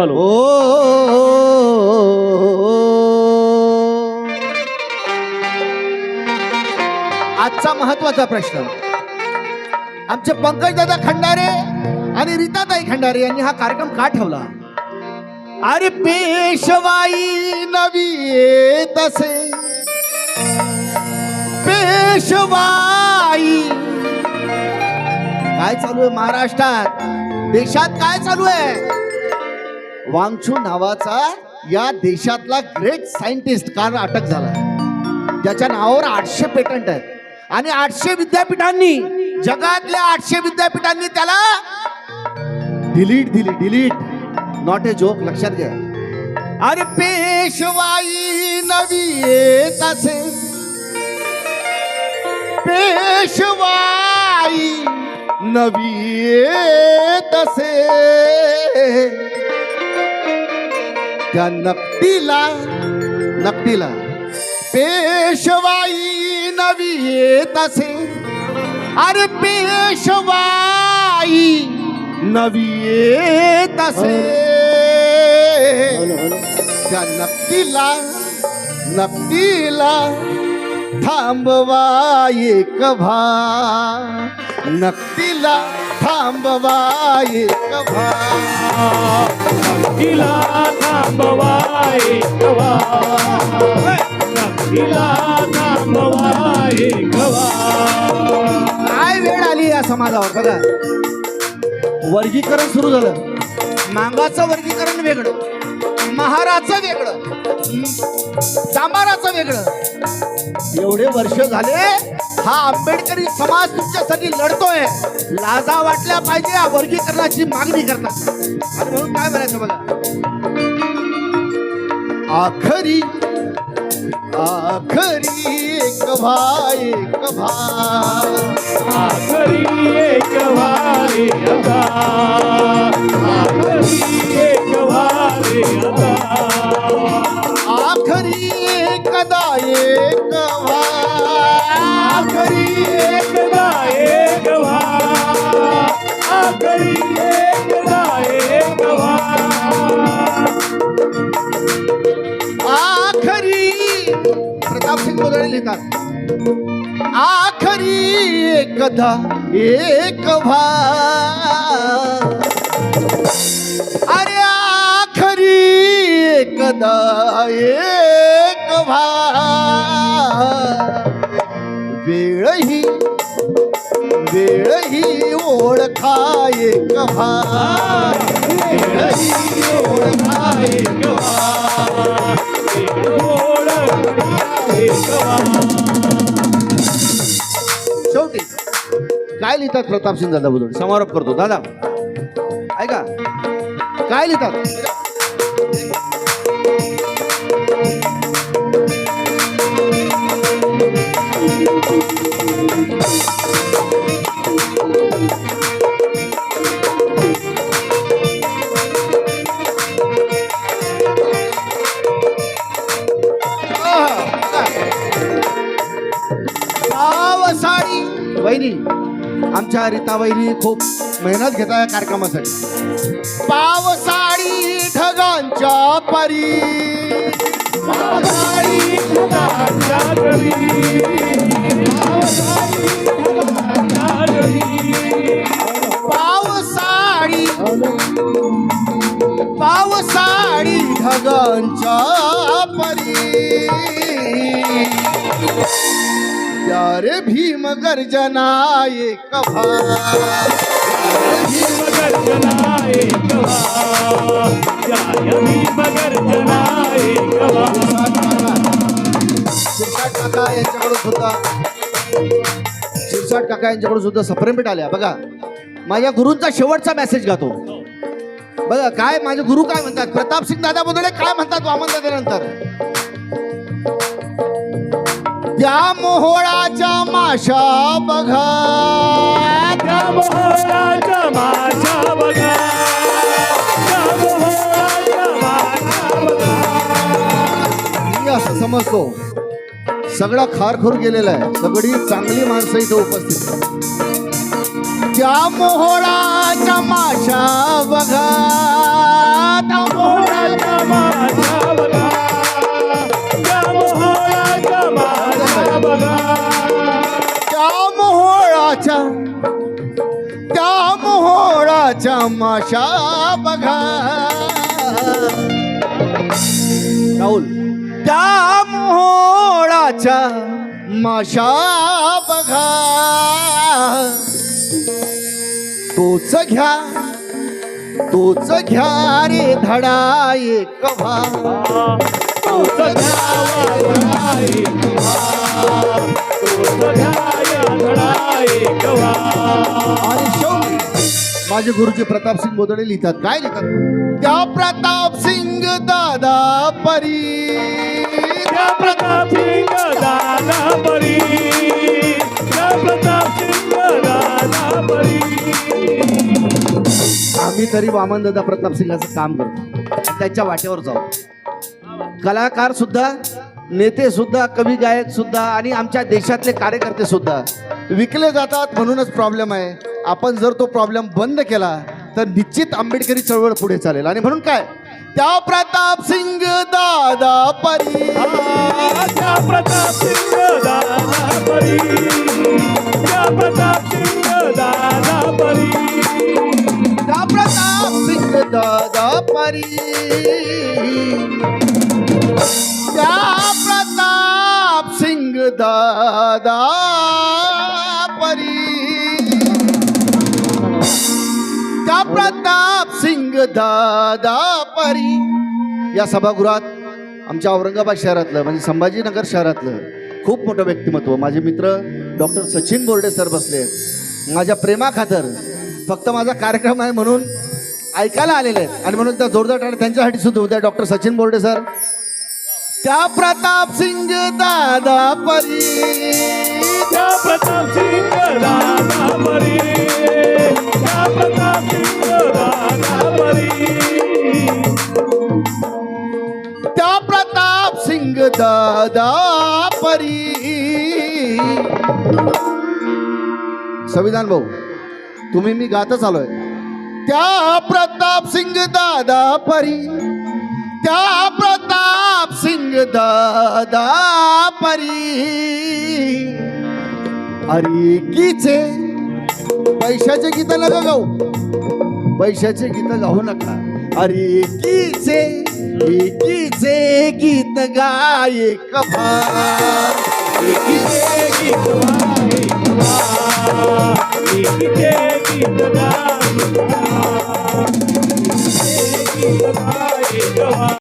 Hello. Oh. महत्त्वाचा प्रश्न. आमचे पंकजदादा खंडारे आणि रीताताई खंडारे यांनी हा कार्यक्रम का ठेवला? अरे पेशवाई नवी तसे पेशवाई. काय चालू आहे महाराष्ट्रात? देशात काय चालू आहे? वांगचू नावाचा या देशातला ग्रेट सायंटिस्ट काल अटक झाला? ज्याच्या नावावर आठशे पेटंट आहेत. आणि आठशे विद्यापीठांनी जगातल्या आठशे विद्यापीठांनी त्याला डिलीट दिली डिलीट नॉट ए जोक लक्षात घ्या. अरे पेशवाई नवी येत असे. पेशवाई नवी येत असे. त्या नक्तीला नक्तीला पेशवाई नवी येत असे अरे पेशवाई नवी येत असे त्या नकटीला नकटीला थांबवा एक भा नकटीला थांबवा एक भा तिला काय वेळ आली या समाजावर? बघा. वर्गीकरण सुरू झालं. मांगाचं वर्गीकरण वेगळं महाराचं वेगळं चांबाराचं वेगळं. एवढे वर्ष झाले. हा आंबेडकरी समाज तुमच्यासाठी लढतोय. लाजा वाटल्या पाहिजे या वर्गीकरणाची मागणी करतात आणि म्हणून काय म्हणायचं बघा? आखरी आखरी एक भाई एक भा आखरी एक वारे अगा आखरी एक वारे अगा आखरी एकदा एक भा. अरे आखरी एकदा एक व्हा वेळही वेळही ओळखा एक व्हा वेळही ओळखा एक शेवटी काय लिहितात प्रताप सिंग दादा बुदोड समारोप करतो. दादा ऐका. काय लिहितात? वहिनी आमच्या रीता वहिनी खूप मेहनत घेता या कार्यक्रमासाठी. पावसाळी ढगांच्या परी. पावसाळी पावसाळी पावसाळी ढगांच्या परी. यारे भीम गर्जना एक भा शिरसाट काका यांच्याकडून सुद्धा शिरसाट काका यांच्याकडून सुद्धा सप्रेमेट आल्या. बघा माझ्या गुरूंचा शेवटचा मेसेज गातो. बघा काय माझे गुरु काय म्हणतात? प्रताप सिंग दादा बोदळे काय म्हणतात वामन दादानंतर? त्या मोहोळाच्या माशा बघा. त्या मोहराच्या माझ्या बघा. मी असं समजतो सगळा खारखोर गेलेला आहे. सगळी चांगली माणसं इथं उपस्थित. त्या मोहोळाच्या माशा बघा. त्या मोहोळाच्या मोहराच्या मोहोळाच्या त्या मोहोळाच्या माशा बघा। राहुल. त्या मोहोळाच्या माशा बघा। तोच घ्या तोच घ्या रे धडा एक भा तोच घ्यावा आणि शेवटी माझे गुरुजी प्रताप सिंग बोदडे लिहितात काय लिहितात? त्या प्रताप सिंग दादा परी. त्या प्रताप सिंग दादा परी. त्या प्रताप सिंग दादा परी. आम्ही तरी वामन दादा प्रताप सिंगाचं काम करतो. त्यांच्या वाटेवर जाऊ. कलाकार सुद्धा नेते सुद्धा कवी गायक सुद्धा आणि आमच्या देशातले कार्यकर्ते सुद्धा. विकले जातात म्हणूनच प्रॉब्लेम आहे. आपण जर तो प्रॉब्लेम बंद केला तर निश्चित आंबेडकरी चळवळ पुढे चालेल. आणि म्हणून काय? त्या प्रताप सिंग दादा परी. त्या प्रताप सिंग दादा परी. त्या प्रताप सिंग दादा परी. त्या प्रताप सिंग दादा परी. त्या प्रताप सिंग दादा परी। त्या प्रताप सिंग दादा परी? या सभागृहात आमच्या औरंगाबाद शहरातलं म्हणजे संभाजीनगर शहरातलं खूप मोठं व्यक्तिमत्व माझे मित्र डॉक्टर सचिन बोर्डे सर बसले आहेत. माझ्या प्रेमाखातर फक्त माझा कार्यक्रम आहे म्हणून ऐकायला आलेले आहेत. आणि म्हणून त्या जोरदार त्यांच्यासाठी सुद्धा उद्या डॉक्टर सचिन बोर्डे सर. त्या प्रताप सिंग दादा परी. त्या प्रताप सिंग दादा परी. त्या प्रताप सिंग दादा परी. त्या प्रताप सिंग दादा परी. संविधान भाऊ तुम्ही मी गातच आलोय. त्या प्रताप सिंग दादा परी. त्या प्रताप सिंग दादा परी। अरे कीचे पैशाचे गीत नका गाऊ. पैशाचे गीत गाऊ नका. अरे कीचे एकीचे गीत गाय कभार एकीचे गीत गाय एक एकीचे गीत